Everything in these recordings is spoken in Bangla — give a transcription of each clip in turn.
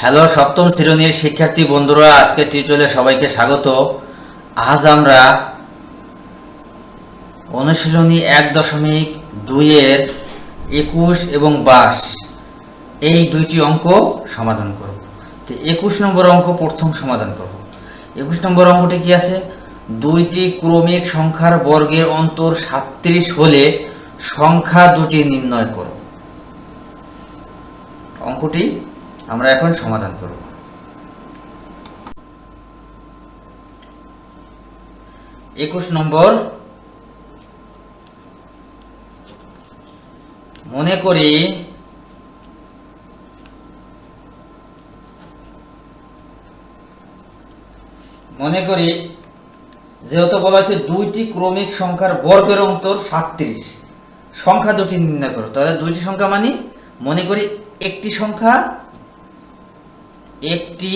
হ্যালো, সপ্তম শ্রেণির শিক্ষার্থী বন্ধুরা, আজকে টিউটোরিয়ালে সবাইকে স্বাগত। আজ আমরা অনুশীলনী এক দশমিক দুইয়ের একুশ এবং বাস এই দুইটি অঙ্ক সমাধান করব। তো একুশ নম্বর অঙ্ক প্রথম সমাধান করব। একুশ নম্বর অঙ্কটি কি আছে? দুইটি ক্রমিক সংখ্যার বর্গের অন্তর সাতত্রিশ হলে সংখ্যা দুটি নির্ণয় করো। অঙ্কটি আমরা এখন সমাধান করব। একুশ নম্বর। মনে করি মনে করি যেহেতু বলা হচ্ছে দুইটি ক্রমিক সংখ্যার বর্গের অন্তর সাতত্রিশ, সংখ্যা দুটি নির্ণয় করো। তাহলে দুইটি সংখ্যা মানে মনে করি একটি সংখ্যা একটি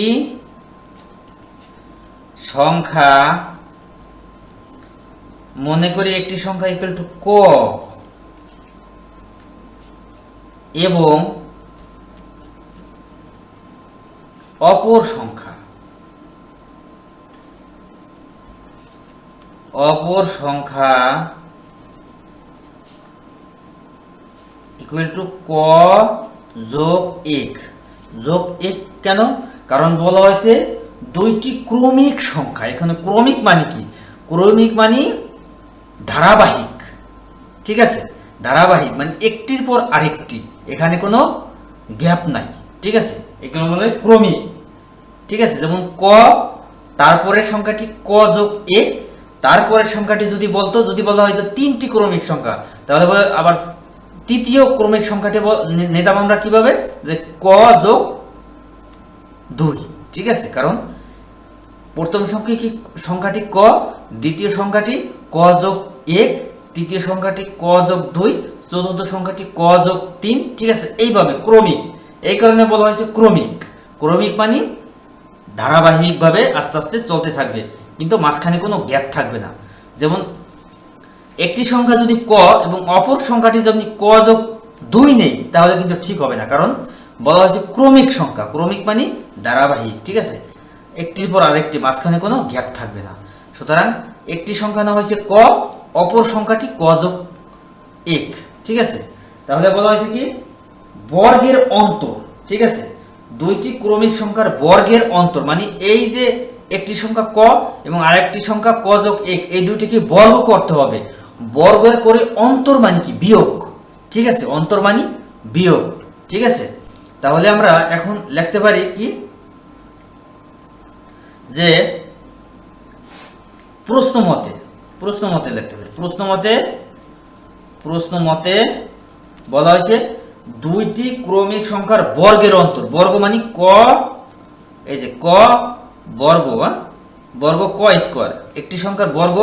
সংখ্যা, মনে করি একটি সংখ্যা ইকুয়াল টু ক, এবং অপর সংখ্যা। অপর সংখ্যা ইকুয়াল টু ক যোগ এক। যোগ এক কেন? কারণ বলা হয়েছে দুইটি ক্রমিক সংখ্যা। এখানে ক্রমিক মানে কি? ক্রমিক মানে ধারাবাহিক। ঠিক আছে? ধারাবাহিক মানে একটির পর আরেকটি। এখানে কোনো গ্যাপ নাই। ঠিক আছে? বলা হয় ক্রমিক। ঠিক আছে? যেমন ক, তারপরের সংখ্যাটি ক যোগ এ। তারপরের সংখ্যাটি যদি বলতো, যদি বলা হয়তো তিনটি ক্রমিক সংখ্যা। তাহলে আবার তৃতীয় ক্রমিক সংখ্যাটি নিতাম আমরা কীভাবে? যে ক যোগ দুই, ঠিক আছে? কারণ প্রথম সংখ্যা কি? সংখ্যাটি ক, দ্বিতীয় সংখ্যাটি ক যোগ এক, তৃতীয় সংখ্যাটি ক যোগ দুই, চতুর্থ সংখ্যাটি ক যোগ তিন, ঠিক আছে? এইভাবে, ক্রমিক। এই কারণে বলা হয়েছে ক্রমিক। ক্রমিক মানে ধারাবাহিকভাবে আস্তে আস্তে চলতে থাকবে, কিন্তু মাঝখানে কোনো গ্যাপ থাকবে না। যেমন, একটি সংখ্যা যদি ক এবং অপর সংখ্যাটি যদি ক যোগ দুই নেই, তাহলে কিন্তু ঠিক হবে না। কারণ বলা হয়েছে ক্রমিক সংখ্যা। ক্রমিক মানে ধারাবাহিক, ঠিক আছে? একটির পর আরেকটি, মাঝখানে কোনো গ্যাপ থাকবে না। সুতরাং একটি সংখ্যা নেওয়া হয়েছে ক, অপর সংখ্যাটি ক যোগ এক, ঠিক আছে? তাহলে বলা হয়েছে কি? বর্গের অন্তর, ঠিক আছে? দুইটি ক্রমিক সংখ্যার বর্গের অন্তর মানে এই যে একটি সংখ্যা ক এবং আরেকটি সংখ্যা ক যোগ এক, এই দুইটিকে বর্গ করতে হবে। বর্গের করে অন্তর মানে কি? বিয়োগ, ঠিক আছে? অন্তর মানে বিয়োগ, ঠিক আছে? তাহলে আমরা এখন লিখতে পারি কি? যে প্রশ্ন মতে প্রশ্ন মতে লিখতে পারি। প্রশ্ন মতে প্রশ্ন মতে বলা হয়েছে দুইটি ক্রমিক সংখ্যার বর্গের অন্তর। বর্গ মানে ক, এই যে ক বর্গ হ্যাঁ? বর্গ ক স্কোয়ার। একটি সংখ্যার বর্গ,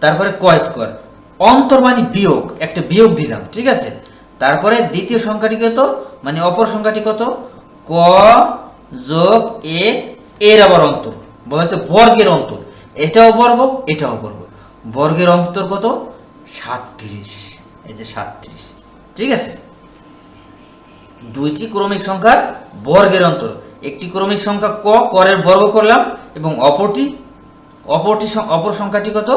তারপরে ক স্কোয়ার। অন্তর মানে বিয়োগ, একটা বিয়োগ দিলাম, ঠিক আছে? তারপরে দ্বিতীয় সংখ্যাটি কত মানে অপর সংখ্যাটি কত? ক যোগ এ, এর আবার অন্তর। বলা হচ্ছে বর্গের অন্তর। এটাও বর্গ এটাও বর্গ। বর্গের অন্তর কত? সাতত্রিশ। এই যে সাতত্রিশ। ঠিক আছে? দুইটি ক্রমিক সংখ্যার বর্গের অন্তর। একটি ক্রমিক সংখ্যা ক, করের বর্গ করলাম, এবং অপরটি অপরটি অপর সংখ্যাটি কত?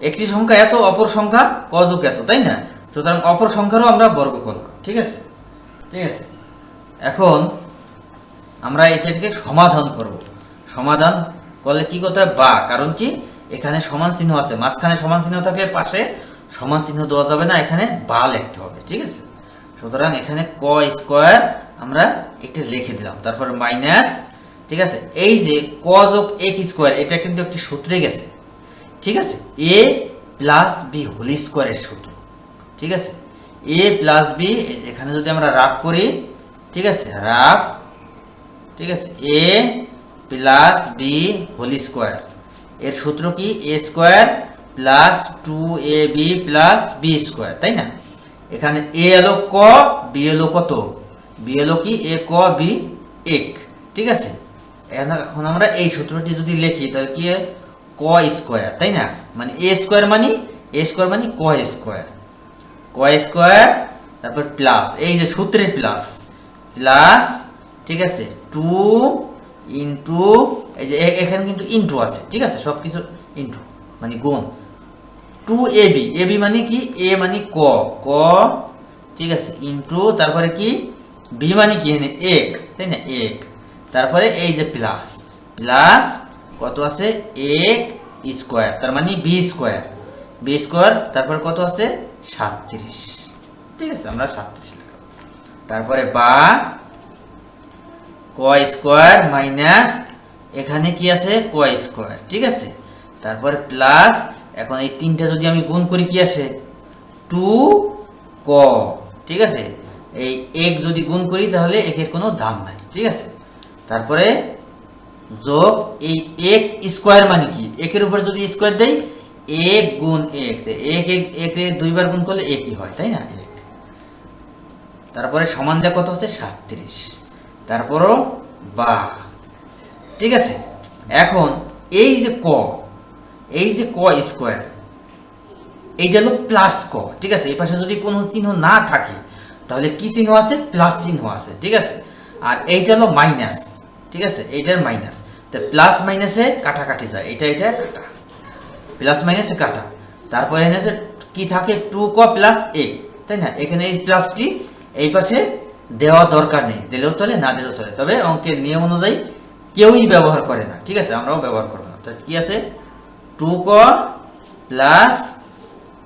একটি সংখ্যা এত, অপর সংখ্যা ক যোগ এত, তাই না? সুতরাং অপর সংখ্যারও আমরা বর্গ করলাম। ঠিক আছে? ঠিক আছে? এখন আমরা এটাকে সমাধান করব। সমাধান করলে কি করতে বা, কারণ কি? এখানে সমান চিহ্ন আছে। মাঝখানে সমান চিহ্ন থাকলে পাশে সমান চিহ্ন দেওয়া যাবে না। এখানে বা লিখতে হবে। ঠিক আছে? সুতরাং এখানে ক স্কোয়ার আমরা একটা লিখে দিলাম। তারপর মাইনাস, ঠিক আছে? এই যে ক যোগ এক স্কোয়ার, এটা কিন্তু একটি সূত্রে গেছে। ঠিক আছে? এ প্লাস বি হোল স্কোয়ারের সূত্র। ঠিক আছে? এ প্লাস বি এখানে যদি আমরা রাফ করি, ঠিক আছে, রাফ, ঠিক আছে A plus B whole square এর সূত্র কি? A square plus two A B plus B square তাই না? এখানে এ এলো ক বি এলো কত? বি এলো কি? এ ক বি এক, ঠিক আছে? এখন আমরা এই সূত্রটি যদি লিখি, তাহলে কি ক স্কোয়ার, তাই না? মানে এ স্কোয়ার মানে এ স্কোয়ার মানে ক স্কোয়ার। ক স্কোয়ার, তারপর প্লাস এই যে সূত্রের প্লাস প্লাস ঠিক আছে টু ইন্টু এই যে এখানে কিন্তু ইন্টু আছে, ঠিক আছে সব কিছু ইন্টু মানে গুণ। Two A B A B মানে কি? এ মানে ক ক, ঠিক আছে ইন্টু তারপরে কি? বি মানে কি? এখানে এক, তাই না? এক। তারপরে এই যে প্লাস প্লাস কত আছে? এক স্কোয়ার, তার মানে বি স্কোয়ার। বি স্কোয়ার তারপর কত আছে? সাতত্রিশ। ঠিক আছে, আমরা সাতত্রিশ লিখলাম। তারপরে বা, ক স্কোয়ার মাইনাস এখানে কি আছে? ক স্কোয়ার ঠিক আছে? তারপরে প্লাস এখন এই তিনটা যদি আমি গুণ করি কি আসে? টু ক, ঠিক আছে? এই এক যদি গুণ করি, তাহলে একের কোনো দাম নাই, ঠিক আছে? তারপরে যোগ, এই এক স্কোয়ার মানে কি? একের উপর যদি স্কোয়ার দেই এক গুণ এক। এক এক, একে দুইবার গুণ করলে একই হয়, তাই না? এক। তারপরে সমান দেয়া কত হচ্ছে? সাতত্রিশ। তারপরও বা। ঠিক আছে? এখন এই যে ক, এই যে ক স্কোয়ার, এইটা হলো প্লাস ক, ঠিক আছে? এই পাশে যদি কোনো চিহ্ন না থাকে, তাহলে কি চিহ্ন আছে? প্লাস চিহ্ন আছে, ঠিক আছে? আর এইটা হলো মাইনাস, ঠিক আছে? এইটার মাইনাস। তো প্লাস মাইনাসে কাটাকাটি যায় এটা এটা কাটা। প্লাস মাইনাসে কাটা। তারপরে এখানে আছে কি থাকে? টু ক প্লাস এ তাই না? এখানে এই প্লাসটি এই পাশে দেওয়া দরকার নেই। দিলেও চলে, না দিলেও চলে। তবে অঙ্কের নিয়ম অনুযায়ী কেউই ব্যবহার করে না। ঠিক আছে? আমরাও ব্যবহার করব না। তো কি আছে? টু ক প্লাস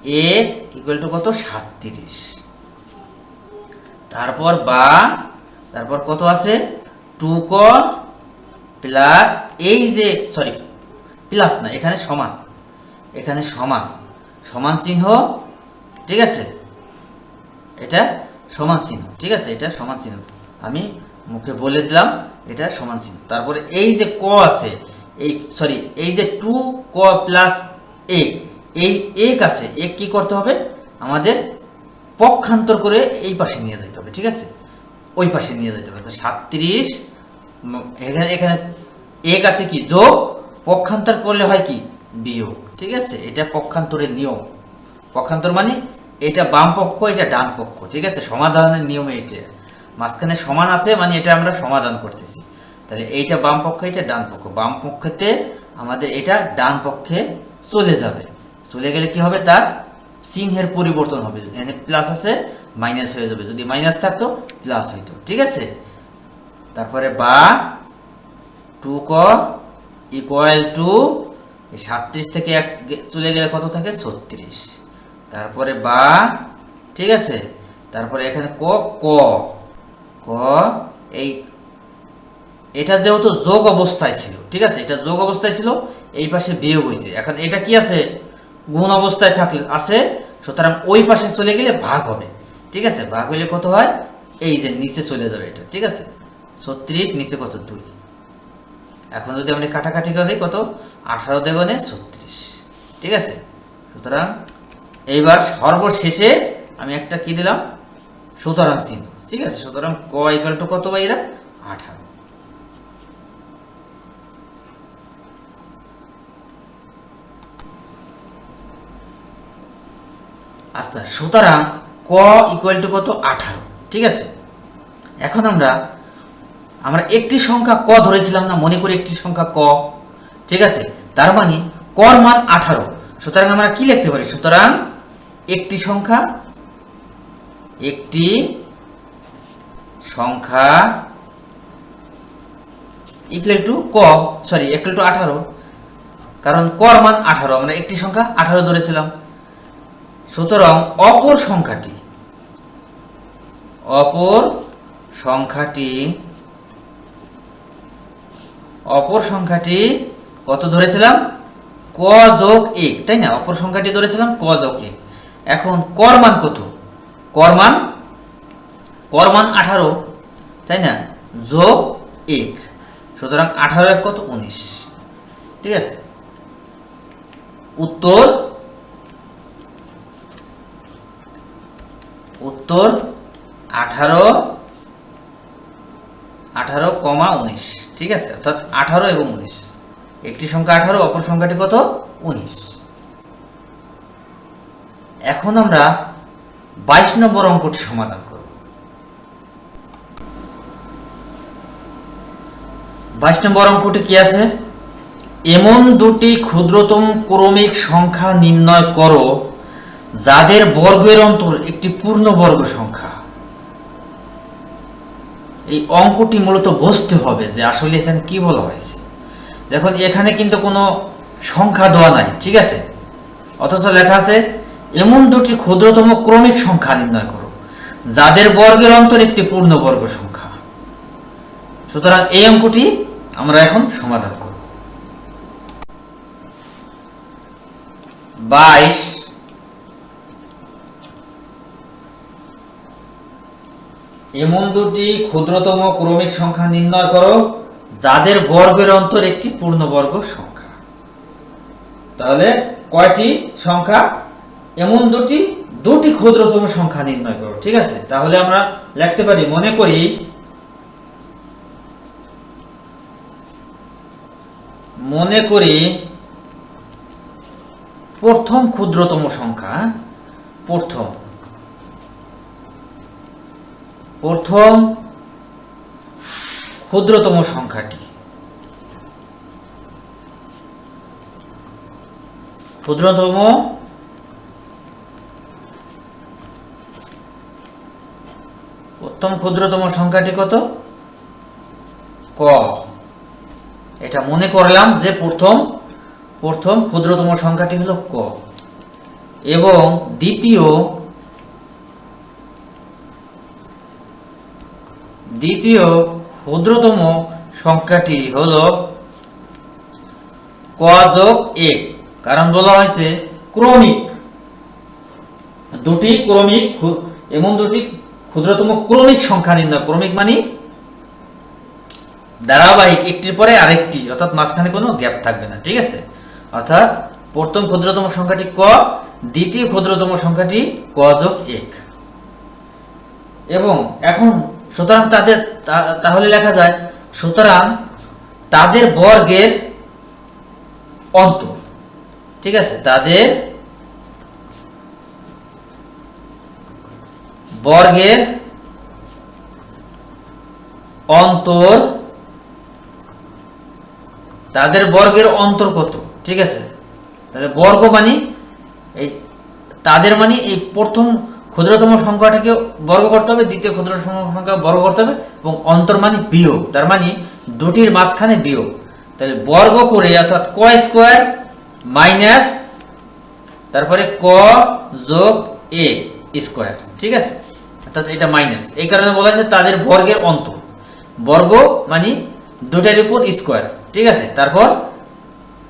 এ ইকুয়াল টু কত? সাতত্রিশ। তারপর বা, তারপর কত আছে? টু ক প্লাস এই যে সরি প্লাস না, এখানে সমান। এখানে সমান। সমান চিহ্ন, ঠিক আছে? এটা সমান চিহ্ন, ঠিক আছে? এটা সমান চিহ্ন। আমি মুখে বলে দিলাম, এটা সমান চিহ্ন। তারপরে এই যে ক আছে, এই সরি এই যে টু ক প্লাস এক এই এক আছে, এক কি করতে হবে? আমাদের পক্ষান্তর করে এই পাশে নিয়ে যেতে হবে, ঠিক আছে? ওই পাশে নিয়ে যেতে হবে। তো সাতত্রিশ এখানে এখানে এক আছে কি? যোগ, পক্ষান্তর করলে হয় কি? বিয়োগ। ঠিক আছে? এটা পক্ষান্তরের নিয়ম। পক্ষান্তর মানে এটা বাম পক্ষ, এটা ডান পক্ষ, ঠিক আছে? সমাধানের নিয়ম এটা মাঝখানে সমান আছে মানে এটা আমরা সমাধান করতেছি। তাহলে এইটা বাম পক্ষ এটা ডান পক্ষ। বাম পক্ষতে আমাদের এটা ডান পক্ষে চলে যাবে। চলে গেলে কি হবে? তার চিহ্নের পরিবর্তন হবে। এখানে প্লাস আছে মাইনাস হয়ে যাবে। যদি মাইনাস থাকতো প্লাস হইতো। ঠিক আছে? তারপরে বা টু ক ইকুয়াল টু এই সাতত্রিশ থেকে এক চলে গেলে কত থাকে? ছত্রিশ। তারপরে বা, ঠিক আছে? তারপরে এখানে ক ক। ক, এই, এটা যেহেতু যোগ অবস্থায় ছিল, ঠিক আছে? এটা যোগ অবস্থায় ছিল, এই পাশে বিয়োগ হয়েছে। এখন এটা কি আছে? গুণ অবস্থায় থাকলে আছে, সুতরাং ওই পাশে চলে গেলে ভাগ হবে, ঠিক আছে? ভাগ হইলে কত হয়? এই যে নিচে চলে যাবে এটা, ঠিক আছে? ছত্রিশ, নিচে কত? দুই। এখন যদি আমরা কাটাকাটি করি কত? আঠারো দেগনে ছত্রিশ। ঠিক আছে? সুতরাং এইবার সর্বশেষে আমি একটা কি দিলাম? সুতরাং চিহ্ন। ঠিক আছে? সুতরাং ক ইকাল টু কত বাইরা আঠারো। আচ্ছা সুতরাং ক ইকুয়াল টু কত? আঠারো। ঠিক আছে? এখন আমরা আমরা একটি সংখ্যা ক ধরেছিলাম না, মনে করি একটি সংখ্যা ক। ঠিক আছে? তার মানে কর মান আঠারো। সুতরাং আমরা কি লিখতে পারি? সুতরাং একটি সংখ্যা একটি সংখ্যা ইকুয়াল টু ক সরি ইকুয়াল টু আঠারো। কারণ কর মান আঠারো, আমরা একটি সংখ্যা আঠারো ধরেছিলাম। সুতরাং অপর সংখ্যাটি অপর সংখ্যাটি অপর সংখ্যাটি কত ধরেছিলাম? ক যোগ এক, তাই না? অপর সংখ্যাটি ধরেছিলাম ক যোগ এক। এখন কর মান কত? কর মান? কর মান আঠারো, তাই না? যোগ এক, সুতরাং আঠারো এক কত? উনিশ। ঠিক আছে? উত্তর? উত্তর আঠারো আঠারো কমা উনিশ। ঠিক আছে? অর্থাৎ আঠারো এবং উনিশ। একটি সংখ্যা আঠারো, অপর সংখ্যাটি কত? উনিশ। এখন আমরা বাইশ নম্বর অঙ্কটি সমাধান করব। বাইশ নম্বর অঙ্কটি কি আছে? এমন দুটি ক্ষুদ্রতম ক্রমিক সংখ্যা নির্ণয় করো, যাদের বর্গের অন্তর একটি পূর্ণবর্গ সংখ্যা। এই অঙ্কটি মূলত বুঝতে হবে যে আসলে এখানে কি বলা হয়েছে। দেখুন, এখানে কিন্তু কোনো সংখ্যা দেওয়া নাই, ঠিক আছে? অথচ লেখা আছে, এমন দুটি ক্ষুদ্রতম ক্রমিক সংখ্যা নির্ণয় করো, যাদের বর্গের অন্তর একটি পূর্ণবর্গ সংখ্যা। সুতরাং এই অঙ্কটি আমরা এখন সমাধান করব। বাইশ এমন দুটি ক্ষুদ্রতম ক্রমিক সংখ্যা নির্ণয় করো, যাদের বর্গের অন্তর একটি পূর্ণবর্গ সংখ্যা তাহলে কয়টি সংখ্যা এমন দুটি দুটি ক্ষুদ্রতম সংখ্যা নির্ণয় করো, ঠিক আছে তাহলে আমরা লিখতে পারি, মনে করি মনে করি প্রথম ক্ষুদ্রতম সংখ্যা? প্রথম প্রথম ক্ষুদ্রতম সংখ্যাটি। ক্ষুদ্রতম প্রথম ক্ষুদ্রতম সংখ্যাটি কত? ক। এটা মনে করলাম যে প্রথম প্রথম ক্ষুদ্রতম সংখ্যাটি হলো ক। এবং দ্বিতীয় দ্বিতীয় ক্ষুদ্রতম সংখ্যাটি হল ক যোগ এক, কারণ বলা হয়েছে ক্রমিক। দুটি ক্রমিক এমন দুটি ক্ষুদ্রতম ক্রমিক সংখ্যা নির্ণয়, ক্রমিক মানে ধারাবাহিক, একটির পরে আরেকটি, অর্থাৎ মাঝখানে কোনো গ্যাপ থাকবে না, ঠিক আছে? অর্থাৎ প্রথম ক্ষুদ্রতম সংখ্যাটি ক, দ্বিতীয় ক্ষুদ্রতম সংখ্যাটি ক যোগ এক। এবং এখন সুতরাং তাদের তাহলে লেখা যায়, সুতরাং তাদের বর্গের অন্তর, ঠিক আছে? তাদের বর্গের অন্তর, তাদের বর্গের অন্তর কত, ঠিক আছে? তাহলে বর্গ মানে এই, তাদের মানে এই প্রথম ক্ষুদ্রতম সংখ্যাটাকে বর্গ করতে হবে, দ্বিতীয় ক্ষুদ্রতম সংখ্যা বর্গ করতে হবে, এবং অন্তর মানে বিয়োগ, তার মানে দুটির মাঝখানে বিয়োগ। তাহলে বর্গ করে অর্থাৎ ক স্কোয়ার মাইনাস, তারপরে ক যোগ এ স্কোয়ার, ঠিক আছে? অর্থাৎ এটা মাইনাস। এই কারণে বলা হয়েছে তাদের বর্গের অন্তর। বর্গ মানে দুটার উপর স্কোয়ার, ঠিক আছে? তারপর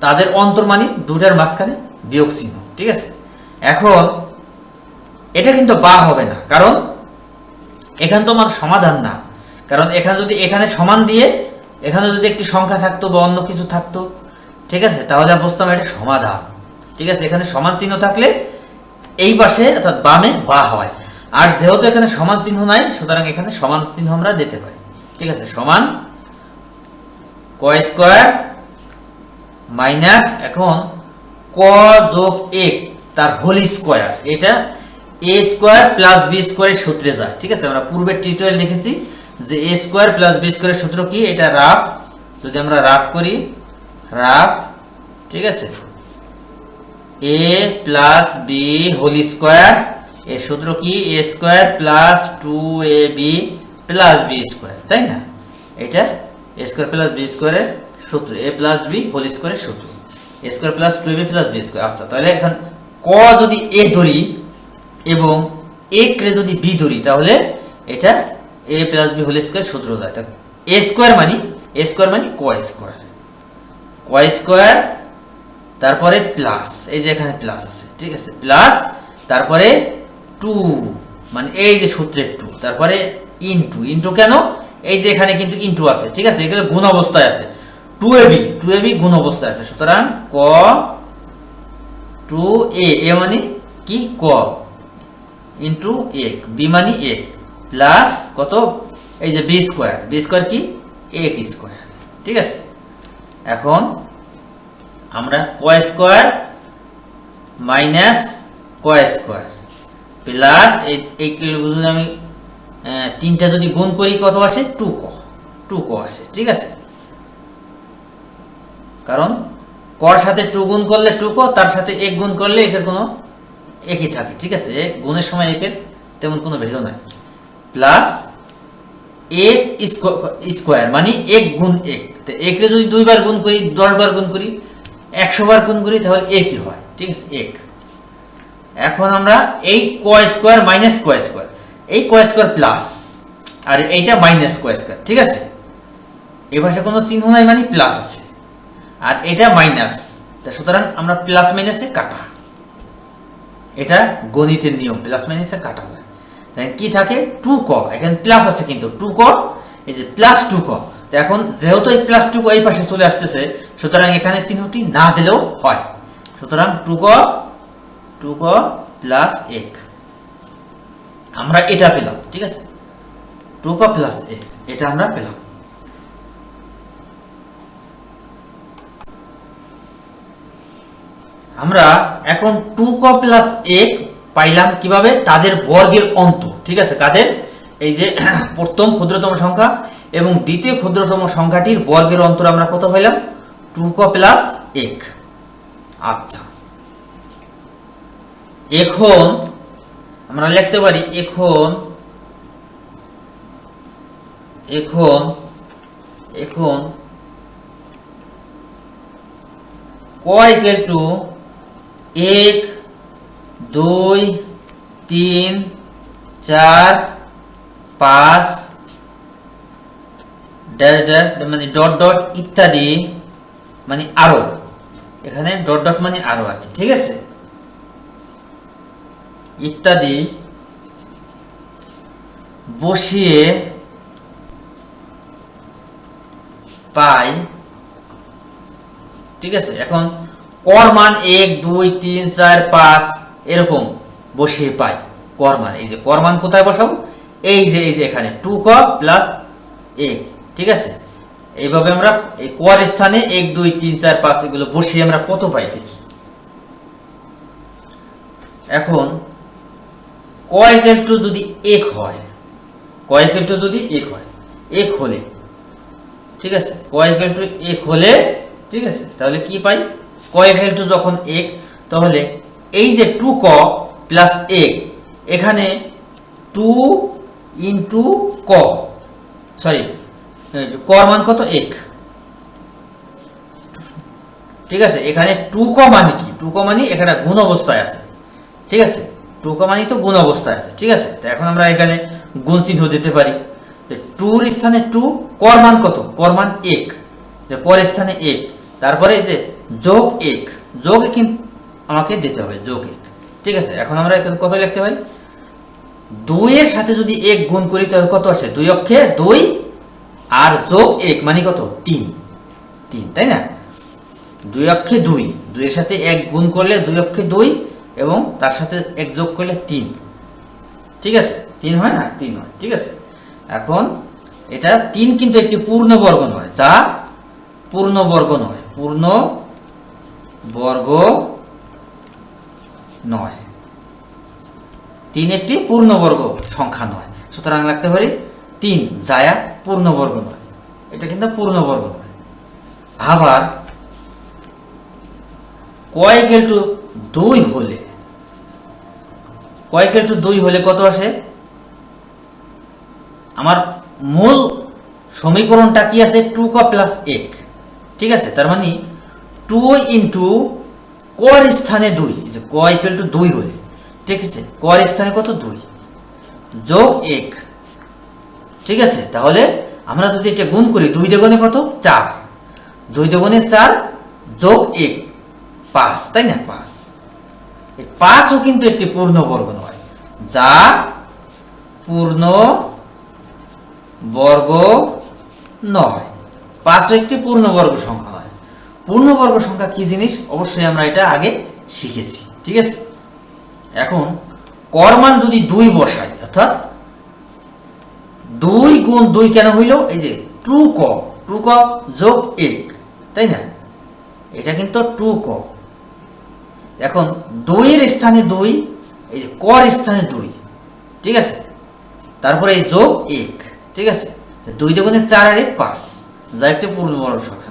তাদের অন্তর মানে দুটার মাঝখানে বিয়োগ চিহ্ন ঠিক আছে? এখন এটা কিন্তু বা হবে না। কারণ এখানে তো আমার সমাধান না। কারণ এখানে যদি এখানে সমান দিয়ে এখানে যদি একটি সংখ্যা থাকতো বা অন্য কিছু থাকতো, ঠিক আছে? তাহলে বুঝতাম এটা সমাধান। ঠিক আছে? এখানে সমান চিহ্ন থাকলে এই পাশে অর্থাৎ বামে বা হয়। আর যেহেতু এখানে সমান চিহ্ন নাই, সুতরাং এখানে সমান চিহ্ন আমরা দিতে পারি। ঠিক আছে? সমান ক স্কোয়ার মাইনাস এখন ক যোগ এক, তার হোল স্কোয়ার। এটা এ স্কোয়ার প্লাস বি স্কোয়ারের সূত্রে যায়। ঠিক আছে? আমরা পূর্বের টিউটোরিয়াল লিখেছি যে এ স্কোয়ার প্লাস বি স্কোয়ারের সূত্র কি? এটা রাফ। যদি আমরা রাফ করি, রাফ, ঠিক আছে? A plus B whole square এর সূত্র কি? A square plus two A B plus B square তাই না? এটা এ স্কোয়ার প্লাস বি স্কোয়ারের সূত্র। এ প্লাস বি হোল স্কোয়ারের সূত্র। A square plus two A B plus B square আচ্ছা তাহলে এখন ক যদি এ ধরি এবং এক রে যদি বি ধরি, তাহলে এটা A plus B whole square সূত্র যায়। তা এ স্কোয়ার মানে এ স্কোয়ার মানে ক স্কোয়ার। ক স্কোয়ার, তারপরে প্লাস এই যে এখানে প্লাস আছে, ঠিক আছে? প্লাস তারপরে টু মানে এই যে সূত্রের টু তারপরে ইনটু ইনটু কেন? এই যে এখানে কিন্তু ইনটু আছে, ঠিক আছে? এগুলো গুণ অবস্থায় আছে। Two A B two A B গুণ অবস্থায় আছে। সুতরাং ক টু এ এ মানে কি? ক। ইন্টু এক বি মানে এক প্লাস কত? এই যে বি স্কোয়ার বি স্কোয়ার কি? এক স্কোয়ার ঠিক আছে? এখন আমরা ক স্কোয়ার মাইনাস ক স্কোয়ার প্লাস এই যদি আমি তিনটা যদি গুণ করি, কত আসে? টু ক টু ক আসে, ঠিক আছে? কারণ কর সাথে টু গুণ করলে টু ক, তার সাথে এক গুণ করলে একের কোনো একই থাকে ঠিক আছে? গুণের সময় একের তেমন কোনো ভেদ নাই। প্লাস এক স্কোয়ার মানে এক গুণ এক। তো একে যদি দুইবার গুণ করি দশ বার গুণ করি একশো বার গুণ করি, তাহলে একই হয়? ঠিক আছে, এক। এখন আমরা এই ক স্কোয়ার মাইনাস ক স্কোয়ার, এই ক স্কোয়ার প্লাস, আর এইটা মাইনাস ক স্কোয়ার, ঠিক আছে? এ ভাষায় কোনো চিহ্ন নাই মানে প্লাস আছে। আর এটা মাইনাস, তা সুতরাং আমরা প্লাস মাইনাসে কাটা। এটা গণিতের নিয়ম প্লাস মাইনাসে কাটা যায়। তাই কি থাকে? টু ক। এখানে প্লাস আছে কিন্তু। টু ক, এই যে প্লাস টু ক। এখন যেহেতু এই প্লাস টু ক এই পাশে চলে আসতেছে, সুতরাং এখানে চিহ্নটি না দিলেও হয়। সুতরাং টু ক টু ক প্লাস এক। আমরা এটা পেলাম, ঠিক আছে? টু ক প্লাস এক, এটা আমরা পেলাম। আমরা এখন টু ক প্লাস এক পাইলাম কীভাবে? তাদের বর্গের অন্ত, ঠিক আছে? কাদের? এই যে প্রথম ক্ষুদ্রতম সংখ্যা এবং দ্বিতীয় ক্ষুদ্রতম সংখ্যাটির বর্গের অন্তর আমরা কত পাইলাম? টু ক প্লাস এক। আচ্ছা। এখন আমরা লিখতে পারি, এখন এখন এখন, ক ইকুয়াল টু এক, দুই, তিন, চার, পাঁচ ড্যাশ ড্যাশ মানে ডট ডট ইত্যাদি মানে আরও এখানে ডট ডট মানে আরও আর কি, ঠিক আছে? ইত্যাদি বসিয়ে পাই, ঠিক আছে? এখন কর মান এক, দুই, তিন, চার, পাঁচ, এরকম বসিয়ে পাই। কর মান এই যে কর মান কোথায় বসাবো? এই যে এই যে এখানে টু ক প্লাস এক, ঠিক আছে? এইভাবে আমরা এই কর স্থানে এক, দুই, তিন, চার, পাঁচ এগুলো বসিয়ে আমরা কত পাই দেখি? এখন কয়েকেল টু যদি এক হয় কয়েকেল টু যদি এক হয়, এক হলে, ঠিক আছে? কয়েকেল টু এক হলে, ঠিক আছে? তাহলে কি পাই? কয়েকেল টু যখন এক, তাহলে এই যে টু ক প্লাস এক, এখানে টু ইন্টু ক সরি কর মান কত? এক। ঠিক আছে, এখানে টু ক মানে কি? টু ক মানে এখানে গুণ অবস্থায় আছে। ঠিক আছে, টু ক মানে তো গুণ অবস্থায় আছে। ঠিক আছে, তো এখন আমরা এখানে গুণ চিহ্ন দিতে পারি। টুর স্থানে টু, কর মান কত? কর মান এক। কর স্থানে এক। তারপরে যে যোগ এক। যোগ কিন্তু আমাকে দিতে হবে, যোগ এক। ঠিক আছে? এখন আমরা কত লিখতে পারি দুইয়ের সাথে যদি এক গুণ করি, তাহলে কত আসে? দুই অক্ষে দুই আর যোগ এক মানে কত? তিন। তিন, তাই না? দুই অক্ষে দুই। দুইয়ের সাথে এক গুণ করলে দুই অক্ষে দুই এবং তার সাথে এক যোগ করলে তিন। ঠিক আছে? তিন হয় না? তিন হয়। ঠিক আছে? এখন এটা তিন কিন্তু একটি পূর্ণ বর্গ নয়, যা পূর্ণ বর্গ নয়। পূর্ণ বর্গ নয়। তিন একটি পূর্ণবর্গ সংখ্যা নয়। সুতরাং লাগতে পারি তিন যায়া পূর্ণবর্গ নয়। এটা কিন্তু পূর্ণবর্গ নয়। আবার কয়েকেল টু দুই হলে কয়েকেল টু দুই হলে কত আসে? আমার মূল সমীকরণটা কি আছে? টু ক প্লাস এক। ঠিক আছে? তার মানে টু ইন্টু কর স্থানে দুই ক ইকুয়াল টু দুই হলে ঠিক আছে? কর স্থানে কত? দুই। যোগ এক। ঠিক আছে? তাহলে আমরা যদি এটা গুণ করি, দুই দেগুণে কত? চার। দুই দেগুণে চার যোগ এক। পাঁচ, তাই না? পাঁচ। পাঁচও কিন্তু একটি পূর্ণবর্গ নয়। যা পূর্ণ বর্গ নয়। পাঁচও একটি পূর্ণবর্গ সংখ্যা পূর্ণবর্গ সংখ্যা কি জিনিস? অবশ্যই আমরা এটা আগে শিখেছি, ঠিক আছে? এখন করমান যদি দুই বসাই, অর্থাৎ দুই গুণ দুই কেন হইল? এই যে টু ক টু ক যোগ এক, তাই না? এটা কিন্তু টু ক। এখন দুইয়ের স্থানে দুই, এই যে কর স্থানে দুই, ঠিক আছে? তারপরে এই যোগ এক, ঠিক আছে? দুই দুগুণে চার আর এক পাঁচ যা একটি পূর্ণবর্গ সংখ্যা।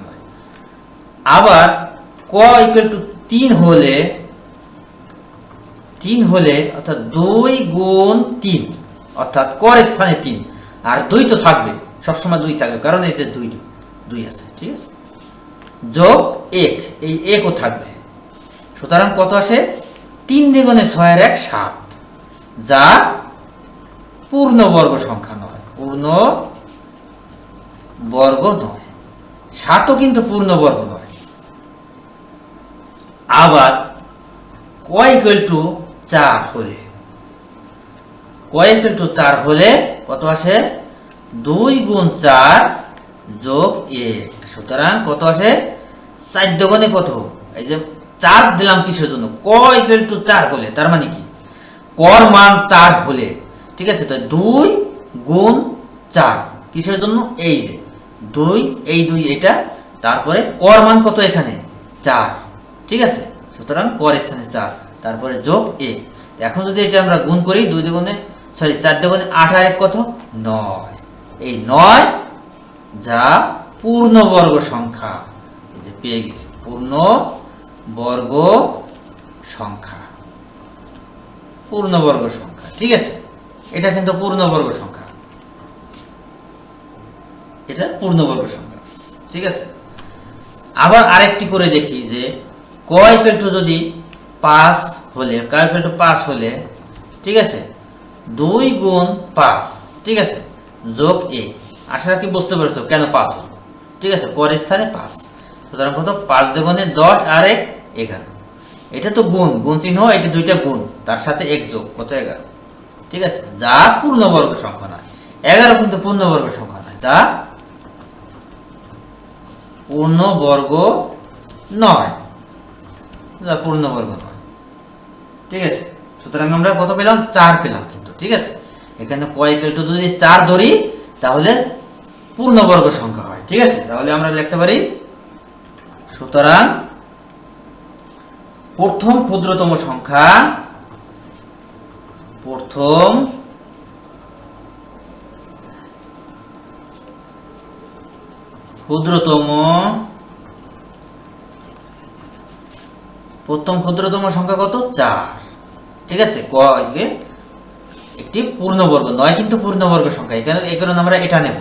আবার ক ইকুয়াল টু তিন হলে তিন হলে অর্থাৎ দুই গুণ তিন, অর্থাৎ কর স্থানে তিন। আর দুই তো থাকবে, সবসময় দুই থাকবে, কারণ এই যে দুই দুই আছে, ঠিক আছে? যোগ এক, এই একও থাকবে। সুতরাং কত আসে? তিন দ্বিগুণে ছয়ের এক, সাত, যা পূর্ণবর্গ সংখ্যা নয় পূর্ণ বর্গ নয়। সাতও কিন্তু পূর্ণবর্গ নয়। আবার কয় টু চার হলে কয় টু চার হলে কত আসে? দুই গুণ চার যোগ এক। সুতরাং কত আসে? চার দোকানে কত? এই যে চার দিলাম কিসের জন্য? ক টু চার হলে, তার মানে কি? কর মান চার হলে, ঠিক আছে? তো দুই গুণ চার, কিসের জন্য? এই যে, দুই, এই দুই এটা তারপরে কর মান কত এখানে? চার। ঠিক আছে? সুতরাং কর স্থানে চার, তারপরে যোগ এক এখন যদি এটা আমরা গুণ করি, দুই দুগুণে সরি চার দুগুণে আট আর এক কত? নয়। এই নয় যা পূর্ণবর্গ সংখ্যা। এই যে পেয়ে গেছি পূর্ণ বর্গ সংখ্যা। পূর্ণবর্গ সংখ্যা, ঠিক আছে? এটা কিন্তু পূর্ণবর্গ সংখ্যা। এটা পূর্ণবর্গ সংখ্যা, ঠিক আছে? আবার আরেকটি করে দেখি যে ক টু যদি পাঁচ হলে ক টু পাঁচ হলে, ঠিক আছে? দুই গুণ পাঁচ, ঠিক আছে? যোগ এ। আশা রাখি বুঝতে পেরেছ কেন পাঁচ হলো। ঠিক আছে? কর স্থানে পাঁচ। সুতরাং কত? পাঁচ দুগুণে দশ আর এক এগারো। এটা তো গুণ গুণ চিহ্ন, এটা দুইটা গুণ। তার সাথে এক যোগ, কত এগারো? ঠিক আছে? যা পূর্ণবর্গ সংখ্যা নয়। এগারো কিন্তু পূর্ণবর্গ সংখ্যা নয়। যা পূর্ণবর্গ নয়। যা পূর্ণবর্গ নয়। ঠিক আছে? সুতরাং আমরা কত পেলাম? চার পেলাম কিন্তু, ঠিক আছে? এখানে কয়েক একটু যদি চার ধরি, তাহলে পূর্ণবর্গ সংখ্যা হয়, ঠিক আছে? তাহলে আমরা লিখতে পারি, সুতরাং প্রথম ক্ষুদ্রতম সংখ্যা, প্রথম ক্ষুদ্রতম প্রথম ক্ষুদ্রতম সংখ্যা কত? চার। ঠিক আছে? ক আজকে? একটি পূর্ণবর্গ। নয় কিন্তু পূর্ণবর্গ সংখ্যা। এখানে এই কারণে আমরা এটা নেব।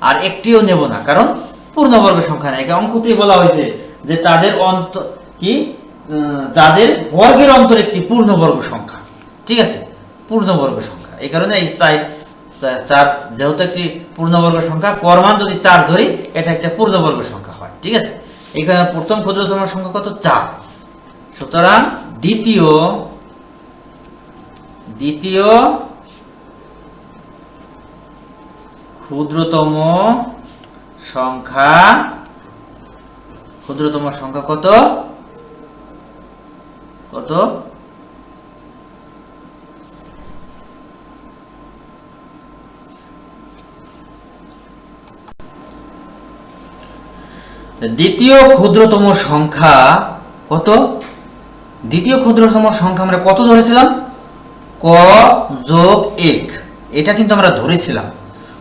আর একটিও নেব না, কারণ পূর্ণবর্গ সংখ্যা নেই। অঙ্কতেই বলা হয়েছে যে তাদের অন্ত কি? যাদের বর্গের অন্তর একটি পূর্ণবর্গ সংখ্যা। ঠিক আছে? পূর্ণবর্গ সংখ্যা। এই কারণে এই চার চা- চার যেহেতু একটি পূর্ণবর্গ সংখ্যা কর্মান যদি চার ধরি, এটা একটা পূর্ণবর্গ সংখ্যা হয়। ঠিক আছে? এখানে প্রথম ক্ষুদ্রতম সংখ্যা কত? চার। সুতরাং দ্বিতীয় দ্বিতীয় ক্ষুদ্রতম সংখ্যা ক্ষুদ্রতম সংখ্যা কত? কত? দ্বিতীয় ক্ষুদ্রতম সংখ্যা কত? দ্বিতীয় ক্ষুদ্রতম সংখ্যা আমরা কত ধরেছিলাম? ক যোগ এক। এটা কিন্তু আমরা ধরেছিলাম।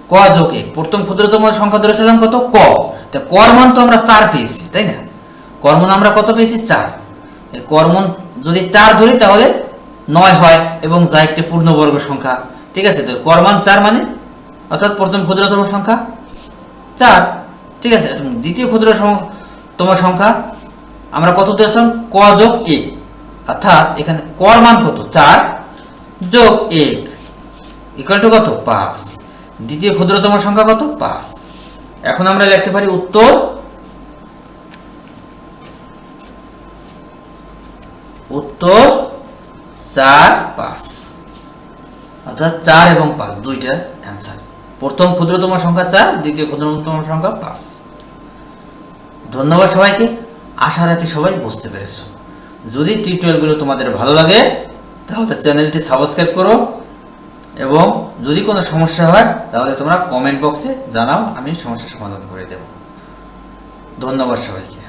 ক যোগ এক। প্রথম ক্ষুদ্রতম সংখ্যা ধরেছিলাম কত? ক। তা কর্মন তো আমরা চার পেয়েছি, তাই না? কর্মন আমরা কত পেয়েছি? চার। কর্মন যদি চার ধরি তাহলে নয় হয় এবং যা একটি পূর্ণবর্গ সংখ্যা, ঠিক আছে? তো কর্মান চার মানে? অর্থাৎ প্রথম ক্ষুদ্রতম সংখ্যা চার। ঠিক আছে? দ্বিতীয় ক্ষুদ্রতম সংখ্যা আমরা কত ধরেছিলাম? ক যোগ এক। অর্থাৎ এখানে কর মান কত? চার যোগ এক। ইকুয়াল টু কত? পাঁচ। দ্বিতীয় ক্ষুদ্রতম সংখ্যা কত? পাঁচ। এখন আমরা লিখতে পারি উত্তর। উত্তর চার, পাঁচ। অর্থাৎ চার এবং পাঁচ, দুইটা অ্যান্সার প্রথম ক্ষুদ্রতম সংখ্যা চার, দ্বিতীয় ক্ষুদ্রতম সংখ্যা পাঁচ। ধন্যবাদ সবাইকে। আশা রাখি সবাই বুঝতে পেরেছ। যদি টিউটোরিয়ালগুলো তোমাদের ভালো লাগে, তাহলে চ্যানেলটি সাবস্ক্রাইব করো। এবং যদি কোনো সমস্যা হয়, তাহলে তোমরা কমেন্ট বক্সে জানাও, আমি সমস্যার সমাধান করে দেব। ধন্যবাদ সবাইকে।